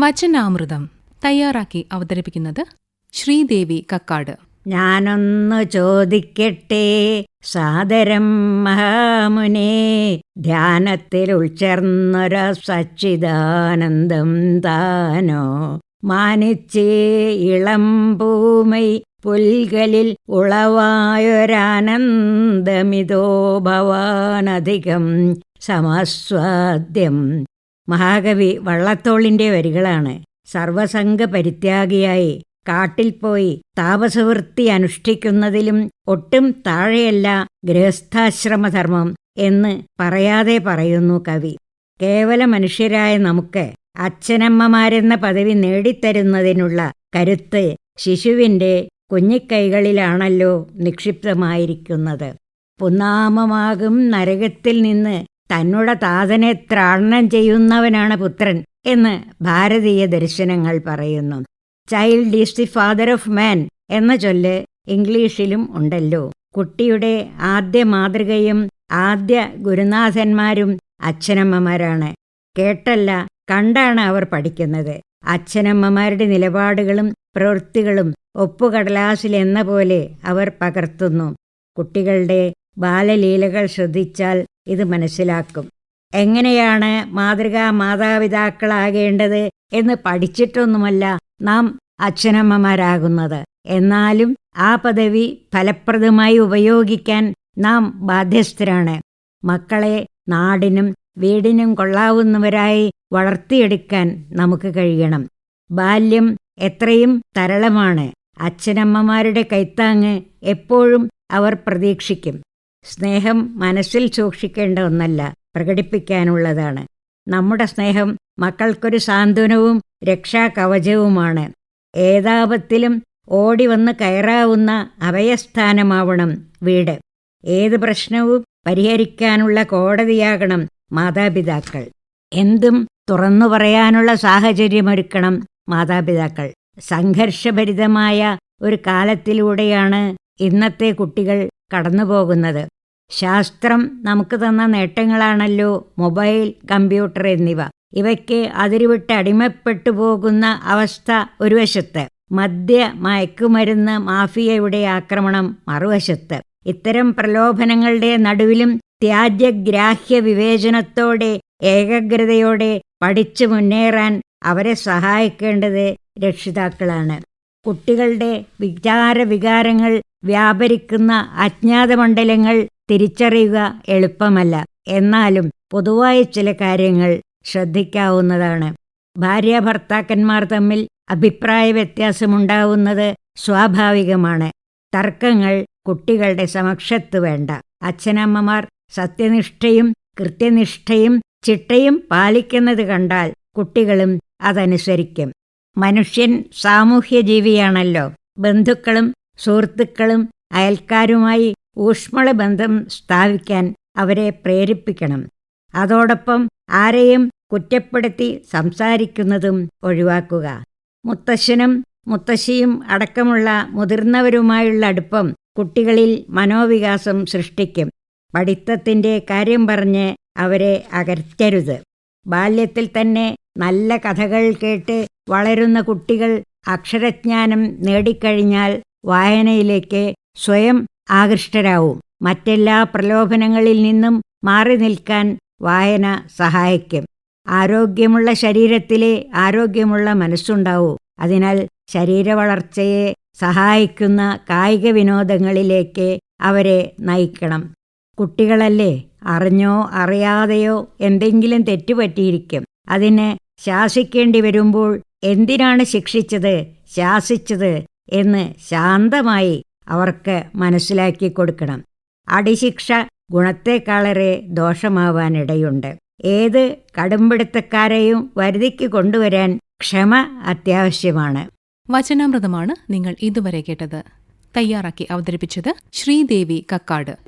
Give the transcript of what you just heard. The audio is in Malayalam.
വചനാമൃതം തയ്യാറാക്കി അവതരിപ്പിക്കുന്നത് ശ്രീദേവി കക്കാട്. ഞാനൊന്നു ചോദിക്കട്ടെ സാദരം മഹാമുനെ ധ്യാനത്തിൽ ഉൾച്ചേർന്നൊര സച്ചിദാനന്ദം താനോ? മാനിച്ചേ ഇളം പൂമൈ പുൽകളിൽ ഉളവായൊരാനന്ദമിതോ ഭവാനധികം സമസ്വാദ്യം മഹാകവി വള്ളത്തോളിന്റെ വരികളാണ്. സർവസംഘ പരിത്യാഗിയായി കാട്ടിൽ പോയി താപസവൃത്തി അനുഷ്ഠിക്കുന്നതിലും ഒട്ടും താഴെയല്ല ഗൃഹസ്ഥാശ്രമധർമ്മം എന്ന് പറയാതെ പറയുന്നു കവി. കേവല മനുഷ്യരായ നമുക്ക് അച്ഛനമ്മമാരെന്ന പദവി നേടിത്തരുന്നതിനുള്ള കരുത്ത് ശിശുവിന്റെ കുഞ്ഞിക്കൈകളിലാണല്ലോ നിക്ഷിപ്തമായിരിക്കുന്നത്. പുന്നാമമാകും നരകത്തിൽ നിന്ന് തന്നുടെ താതനെ ത്രാടനം ചെയ്യുന്നവനാണ് പുത്രൻ എന്ന് ഭാരതീയ ദർശനങ്ങൾ പറയുന്നു. Child is the father of man എന്ന ചൊല്ല് ഇംഗ്ലീഷിലും ഉണ്ടല്ലോ. കുട്ടിയുടെ ആദ്യ മാതൃകയും ആദ്യ ഗുരുനാഥന്മാരും അച്ഛനമ്മമാരാണ്. കേട്ടല്ല കണ്ടാണ് അവർ പഠിക്കുന്നത്. അച്ഛനമ്മമാരുടെ നിലപാടുകളും പ്രവൃത്തികളും ഒപ്പുകടലാസിൽ എന്ന പോലെ അവർ പകർത്തുന്നു. കുട്ടികളുടെ ബാലലീലകൾ ശ്രദ്ധിച്ചാൽ ഇത് മനസ്സിലാക്കും. എങ്ങനെയാണ് മാതൃകാ മാതാപിതാക്കളാകേണ്ടത് എന്ന് പഠിച്ചിട്ടൊന്നുമല്ല നാം അച്ഛനമ്മമാരാകുന്നത്. എന്നാലും ആ പദവി ഫലപ്രദമായി ഉപയോഗിക്കാൻ നാം ബാധ്യസ്ഥരാണ്. മക്കളെ നാടിനും വീടിനും കൊള്ളാവുന്നവരായി വളർത്തിയെടുക്കാൻ നമുക്ക് കഴിയണം. ബാല്യം എത്രയും തരളമാണ്. അച്ഛനമ്മമാരുടെ കൈത്താങ്ങ് എപ്പോഴും അവർ പ്രതീക്ഷിക്കും. സ്നേഹം മനസ്സിൽ സൂക്ഷിക്കേണ്ട ഒന്നല്ല പ്രകടിപ്പിക്കാനുള്ളതാണ്. നമ്മുടെ സ്നേഹം മക്കൾക്കൊരു സാന്ത്വനവും രക്ഷാകവചവുമാണ്. ഏതാപത്തിലും ഓടി വന്ന് കയറാവുന്ന അഭയസ്ഥാനമാവണം വീട്. ഏത് പ്രശ്നവും പരിഹരിക്കാനുള്ള കോടതിയാകണം മാതാപിതാക്കൾ. എന്തും തുറന്നു പറയാനുള്ള സാഹചര്യമൊരുക്കണം മാതാപിതാക്കൾ. സംഘർഷഭരിതമായ ഒരു കാലത്തിലൂടെയാണ് ഇന്നത്തെ കുട്ടികൾ കടന്നുപോകുന്നത്. ശാസ്ത്രം നമുക്ക് തന്ന നേട്ടങ്ങളാണല്ലോ മൊബൈൽ കമ്പ്യൂട്ടർ എന്നിവ. ഇവയ്ക്ക് അതിരുവിട്ട് അടിമപ്പെട്ടു പോകുന്ന അവസ്ഥ ഒരു വശത്ത്. മദ്യ മയക്കുമരുന്ന് മാഫിയയുടെ ആക്രമണം മറുവശത്ത്. ഇത്തരം പ്രലോഭനങ്ങളുടെ നടുവിലും ത്യാജ്യഗ്രാഹ്യ വിവേചനത്തോടെ ഏകാഗ്രതയോടെ പഠിച്ചു മുന്നേറാൻ അവരെ സഹായിക്കേണ്ടത് രക്ഷിതാക്കളാണ്. കുട്ടികളുടെ വിചാര വികാരങ്ങൾ വ്യാപരിക്കുന്ന അജ്ഞാതമണ്ഡലങ്ങൾ തിരിച്ചറിയുക എളുപ്പമല്ല. എന്നാലും പൊതുവായ ചില കാര്യങ്ങൾ ശ്രദ്ധിക്കാവുന്നതാണ്. ഭാര്യ ഭർത്താക്കന്മാർ തമ്മിൽ അഭിപ്രായ വ്യത്യാസമുണ്ടാവുന്നത് സ്വാഭാവികമാണ്. തർക്കങ്ങൾ കുട്ടികളുടെ സമക്ഷത്ത് വേണ്ട. അച്ഛനമ്മമാർ സത്യനിഷ്ഠയും കൃത്യനിഷ്ഠയും ചിട്ടയും പാലിക്കുന്നത് കണ്ടാൽ കുട്ടികളും അതനുസരിക്കും. മനുഷ്യൻ സാമൂഹ്യ ജീവിയാണല്ലോ ബന്ധുക്കളും സുഹൃത്തുക്കളും അയൽക്കാരുമായി ഊഷ്മള ബന്ധം സ്ഥാപിക്കാൻ അവരെ പ്രേരിപ്പിക്കണം. അതോടൊപ്പം ആരെയും കുറ്റപ്പെടുത്തി സംസാരിക്കുന്നതും ഒഴിവാക്കുക. മുത്തശ്ശനും മുത്തശ്ശിയും അടക്കമുള്ള മുതിർന്നവരുമായുള്ള അടുപ്പം കുട്ടികളിൽ മനോവികാസം സൃഷ്ടിക്കും. പഠിത്തത്തിന്റെ കാര്യം പറഞ്ഞ് അവരെ അകറ്റരുത്. ബാല്യത്തിൽ തന്നെ നല്ല കഥകൾ കേട്ട് വളരുന്ന കുട്ടികൾ അക്ഷരജ്ഞാനം നേടിക്കഴിഞ്ഞാൽ വായനയിലേക്ക് സ്വയം ആകൃഷ്ടരാവും. മറ്റെല്ലാ പ്രലോഭനങ്ങളിൽ നിന്നും മാറി നിൽക്കാൻ വായന സഹായിക്കും. ആരോഗ്യമുള്ള ശരീരത്തിലെ ആരോഗ്യമുള്ള മനസ്സുണ്ടാവൂ. അതിനാൽ ശരീരവളർച്ചയെ സഹായിക്കുന്ന കായിക വിനോദങ്ങളിലേക്ക് അവരെ നയിക്കണം. കുട്ടികളല്ലേ? അറിഞ്ഞോ അറിയാതെയോ എന്തെങ്കിലും തെറ്റുപറ്റിയിരിക്കും. അതിന് ശാസിക്കേണ്ടി വരുമ്പോൾ എന്തിനാണ് ശിക്ഷിച്ചത്? ശാസിച്ചത് എന്ന് ശാന്തമായി അവർക്ക് മനസ്സിലാക്കി കൊടുക്കണം. അടിശിക്ഷ ഗുണത്തെക്കാളേറെ ദോഷമാവാനിടയുണ്ട്. ഏത് കടുംപിടുത്തക്കാരെയും വരുതിക്ക് കൊണ്ടുവരാൻ ക്ഷമ അത്യാവശ്യമാണ്. വചനാമൃതമാണ് നിങ്ങൾ ഇതുവരെ കേട്ടത്. തയ്യാറാക്കി അവതരിപ്പിച്ചത് ശ്രീദേവി കക്കാട്.